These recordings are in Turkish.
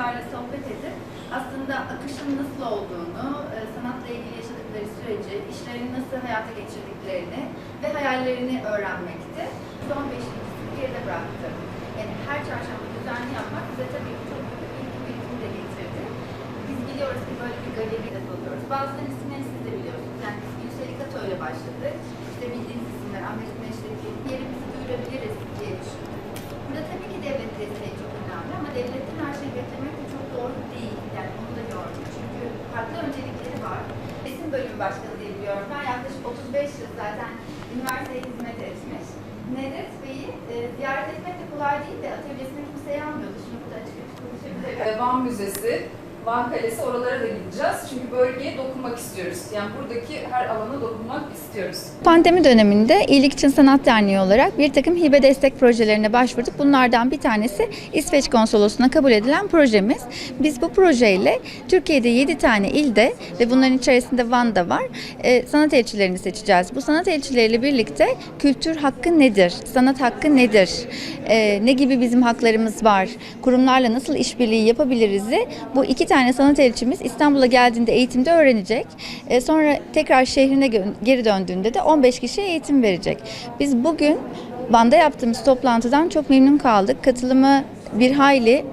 çocuklarla sohbet edip aslında akışın nasıl olduğunu, e, sanatla ilgili yaşadıkları süreci, işlerini nasıl hayata geçirdiklerini ve hayallerini öğrenmekti. Son beşincisi geride bıraktı. Yani her çarşamba düzenli yapmak bize tabii ki çok büyük bir birikim de getirdi. Biz biliyoruz ki böyle bir galeride buluyoruz. Bazıları isimleri siz de biliyorsunuz. Yani biz Gülşelik Ato ile başladık. İşte bildiğiniz isimler Ahmet Güneş'teki yeri beklemek de çok doğru değil. Yani onu da gördük. Çünkü farklı öncelikleri var. Resim bölümü başkanı diye biliyorum. Ben yaklaşık 35 yıl zaten üniversiteye hizmet etmiş. Nedret Bey'i e, ziyaret etmek de kolay değil de atölyesine kimseyi almıyordu. Şunu burada açık açık konuşabilirim. Van Müzesi, Van Kalesi oralara da gideceğiz. Çünkü bölgeye dokunmak istiyoruz. Yani buradaki her alana dokunmak istiyoruz. Pandemi döneminde İyilik için Sanat Derneği olarak bir takım hibe destek projelerine başvurduk. Bunlardan bir tanesi İsveç Konsolosluğu'na kabul edilen projemiz. Biz bu projeyle Türkiye'de 7 tane ilde ve bunların içerisinde Van'da var e, sanat elçilerini seçeceğiz. Bu sanat elçileriyle birlikte kültür hakkı nedir, sanat hakkı nedir, e, ne gibi bizim haklarımız var, kurumlarla nasıl işbirliği yapabiliriz'i bu iki tane sanat elçimiz İstanbul'a geldiğinde eğitimde öğrenecek. E, sonra tekrar şehrine geri döndüğünde de 15 kişiye eğitim verecek. Biz bugün Van'da yaptığımız toplantıdan çok memnun kaldık. Katılımı bir hayli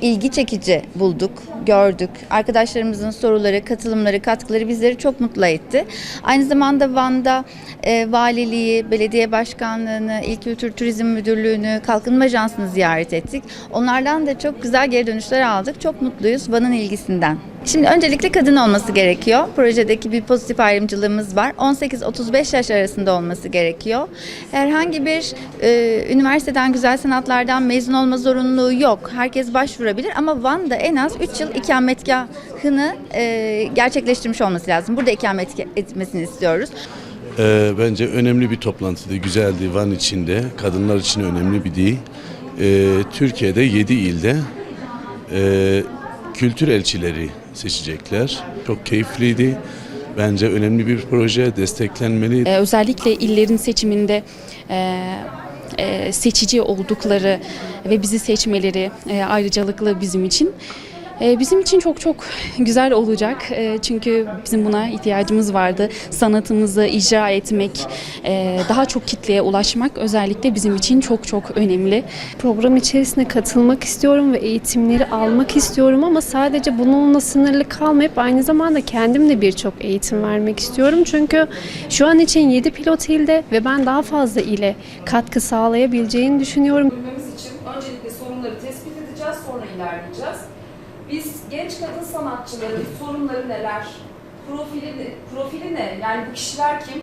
ilgi çekici bulduk, gördük. Arkadaşlarımızın soruları, katılımları, katkıları bizleri çok mutlu etti. Aynı zamanda Van'da e, valiliği, belediye başkanlığını, İl Kültür Turizm Müdürlüğü'nü, Kalkınma Ajansı'nı ziyaret ettik. Onlardan da çok güzel geri dönüşler aldık. Çok mutluyuz Van'ın ilgisinden. Şimdi öncelikle kadın olması gerekiyor. Projedeki bir pozitif ayrımcılığımız var. 18-35 yaş arasında olması gerekiyor. Herhangi bir e, üniversiteden, güzel sanatlardan mezun olma zorunluluğu yok. Herkes başvurabilir ama Van'da en az 3 yıl ikametgahını e, gerçekleştirmiş olması lazım. Burada ikamet etmesini istiyoruz. Ee, bence önemli bir toplantıydı, güzeldi Van içinde. Kadınlar için önemli bir değil. Ee, Türkiye'de 7 ilde e, kültür elçileri seçecekler. Çok keyifliydi. Bence önemli bir proje, desteklenmeli. Ee, özellikle illerin seçiminde e, e, seçici oldukları ve bizi seçmeleri e, ayrıcalıklı bizim için. E, Bizim için çok çok güzel olacak E, çünkü bizim buna ihtiyacımız vardı. Sanatımızı icra etmek, e, daha çok kitleye ulaşmak özellikle bizim için çok çok önemli. program içerisine katılmak istiyorum ve eğitimleri almak istiyorum ama sadece bununla sınırlı kalmayıp aynı zamanda kendim de birçok eğitim vermek istiyorum. Çünkü şu an için 7 pilot ilde ve ben daha fazla ile katkı sağlayabileceğini düşünüyorum. Bilmemiz için öncelikle sorunları tespit edeceğiz, sonra ilerleyeceğiz. Biz genç kadın sanatçıların sorunları neler, profili profili ne, yani bu kişiler kim?